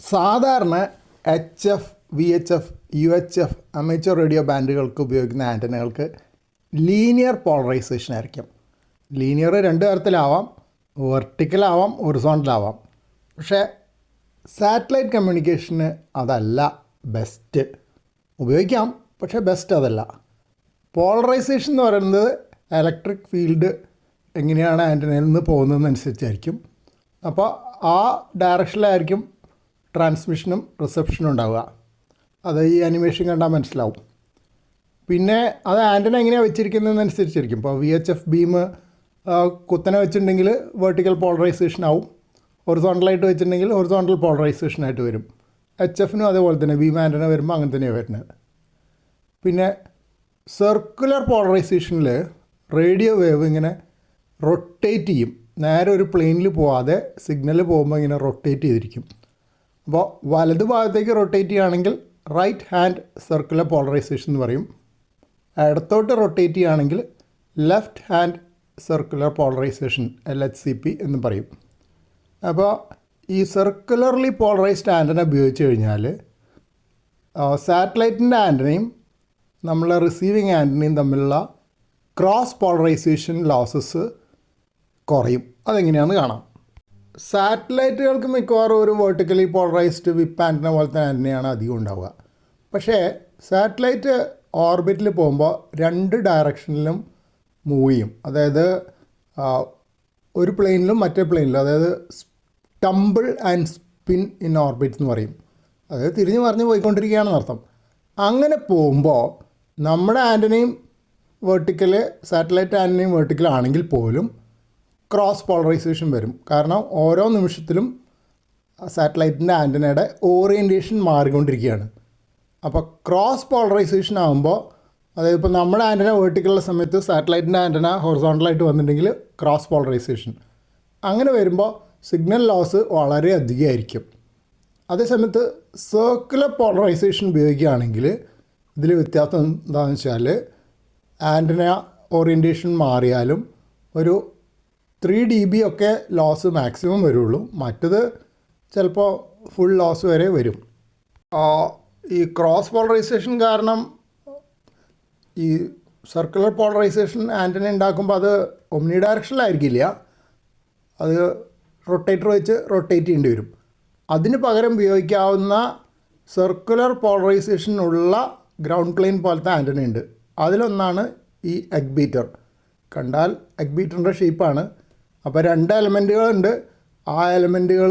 സാധാരണ H F V H F U H F amateur radio ബാൻഡുകൾക്ക് ഉപയോഗിക്കുന്ന ആന്റനകൾക്ക് linear polarisation ആയിരിക്കും. ലീനിയർ രണ്ട് തരത്തിലാവാം വെർട്ടിക്കലാവാം ഒറിസോണ്ടലാവാം പക്ഷേ സാറ്റലൈറ്റ് കമ്മ്യൂണിക്കേഷന് അതല്ല ബെസ്റ്റ് ഉപയോഗിക്കാം പക്ഷേ ബെസ്റ്റ് അതല്ല. പോളറൈസേഷൻ എന്ന് പറയുന്നത് ഇലക്ട്രിക് ഫീൽഡ് എങ്ങനെയാണ് ആന്റനയിൽ നിന്ന് പോകുന്നതെന്നനുസരിച്ചായിരിക്കും അപ്പോൾ ആ ഡയറക്ഷനിലായിരിക്കും ട്രാൻസ്മിഷനും റിസപ്ഷനും ഉണ്ടാവുക. അത് ഈ അനിമേഷൻ കണ്ടാൽ മനസ്സിലാവും. പിന്നെ അത് ആന്റന എങ്ങനെയാണ് വെച്ചിരിക്കുന്നതെന്നനുസരിച്ചിരിക്കും ഇപ്പോൾ വി എച്ച് എഫ് ബീം കുത്തനെ വെച്ചിട്ടുണ്ടെങ്കിൽ വെർട്ടിക്കൽ പോളറൈസേഷൻ ആവും. ഹൊറിസോണ്ടലായിട്ട് വെച്ചിട്ടുണ്ടെങ്കിൽ ഹൊറിസോണ്ടൽ പോളറൈസേഷൻ ആയിട്ട് വരും. എച്ച് എഫിനും അതേപോലെ തന്നെ ബീം ആന്റന വരുമ്പോൾ അങ്ങനെ തന്നെയാണ് വരുന്നത്. പിന്നെ സർക്കുലർ പോളറൈസേഷനിൽ റേഡിയോ വേവ് ഇങ്ങനെ റൊട്ടേറ്റ് ചെയ്യും. നേരെ ഒരു പ്ലെയിനിൽ പോവാതെ സിഗ്നൽ പോകുമ്പോൾ ഇങ്ങനെ റൊട്ടേറ്റ് ചെയ്തിരിക്കും. അപ്പോൾ വലത് ഭാഗത്തേക്ക് റൊട്ടേറ്റ് ചെയ്യുകയാണെങ്കിൽ റൈറ്റ് ഹാൻഡ് സർക്കുലർ പോളറൈസേഷൻ എന്ന് പറയും. ഇടത്തോട്ട് റൊട്ടേറ്റ് ചെയ്യുകയാണെങ്കിൽ left hand circular polarisation L H C P എന്ന് പറയും. അപ്പോൾ ഈ സർക്കുലർലി പോളറൈസ്ഡ് ആന്റന ഉപയോഗിച്ച് കഴിഞ്ഞാൽ സാറ്റലൈറ്റിന്റെ ആന്റനയും നമ്മളെ റിസീവിങ് ആന്റനയും തമ്മിലുള്ള ക്രോസ് പോളറൈസേഷൻ ലോസസ് കുറയും. അതെങ്ങനെയാണെന്ന് കാണാം. സാറ്റലൈറ്റുകൾക്ക് മിക്കവാറും ഒരു വേർട്ടിക്കലി പോളറൈസ്ഡ് വിപ്പ് ആന്റന തന്നെ തന്നെയാണ് അധികം ഉണ്ടാവുക. പക്ഷേ സാറ്റലൈറ്റ് ഓർബിറ്റിൽ പോകുമ്പോൾ രണ്ട് ഡയറക്ഷനിലും മൂവ് ചെയ്യും. അതായത് ഒരു പ്ലെയിനിലും മറ്റേ പ്ലെയിനിലും അതായത് tumble and spin in orbit എന്ന് പറയും. അതായത് തിരിഞ്ഞ് മറിഞ്ഞ് പോയിക്കൊണ്ടിരിക്കുകയാണെന്ന് അർത്ഥം. അങ്ങനെ പോകുമ്പോൾ നമ്മുടെ ആന്റനയും വെർട്ടിക്കൽ സാറ്റലൈറ്റ് ആന്റനയും വെർട്ടിക്കൽ ആണെങ്കിൽ പോലും ക്രോസ് പോളറൈസേഷൻ വരും. കാരണം ഓരോ നിമിഷത്തിലും സാറ്റലൈറ്റിന്റെ ആന്റനയുടെ ഓറിയന്റേഷൻ മാറിക്കൊണ്ടിരിക്കുകയാണ്. അപ്പോൾ ക്രോസ് പോളറൈസേഷൻ ആകുമ്പോൾ അതായത് ഇപ്പോൾ നമ്മുടെ ആന്റന വേർട്ടിക്കലുള്ള സമയത്ത് സാറ്റലൈറ്റിന്റെ ആന്റന ഹൊറിസോണ്ടലായിട്ട് വന്നിട്ടുണ്ടെങ്കിൽ ക്രോസ് പോളറൈസേഷൻ അങ്ങനെ വരുമ്പോൾ സിഗ്നൽ ലോസ് വളരെ അധികമായിരിക്കും. അതേസമയത്ത് സർക്കുലർ പോളറൈസേഷൻ ഉപയോഗിക്കുകയാണെങ്കിൽ ഇതിൽ വ്യത്യാസം എന്താണെന്ന് വെച്ചാൽ ആന്റന ഓറിയന്റേഷൻ മാറിയാലും ഒരു ത്രീ ഡി ബി ഒക്കെ ലോസ് മാക്സിമം വരുള്ളൂ. മറ്റത് ചിലപ്പോൾ ഫുൾ ലോസ് വരെ വരും. ഈ ക്രോസ് പോളറൈസേഷൻ കാരണം ഈ സർക്കുലർ പോളറൈസേഷൻ ആന്റന ഉണ്ടാക്കുമ്പോൾ അത് ഒമ്നി ഡയറക്ഷനിലായിരിക്കില്ല അത് റൊട്ടേറ്റർ വെച്ച് റൊട്ടേറ്റ് ചെയ്യേണ്ടി വരും. അതിന് പകരം ഉപയോഗിക്കാവുന്ന സർക്കുലർ പോളറൈസേഷനുള്ള ഗ്രൗണ്ട് പ്ലെയിൻ പോലത്തെ ആന്റന ഉണ്ട്. അതിലൊന്നാണ് ഈ എഗ് ബീറ്റർ കണ്ടാൽ എഗ് ബീറ്ററിന്റെ ഷേപ്പാണ് അപ്പോൾ രണ്ട് എലമെന്റുകളുണ്ട് ആ എലമെന്റുകൾ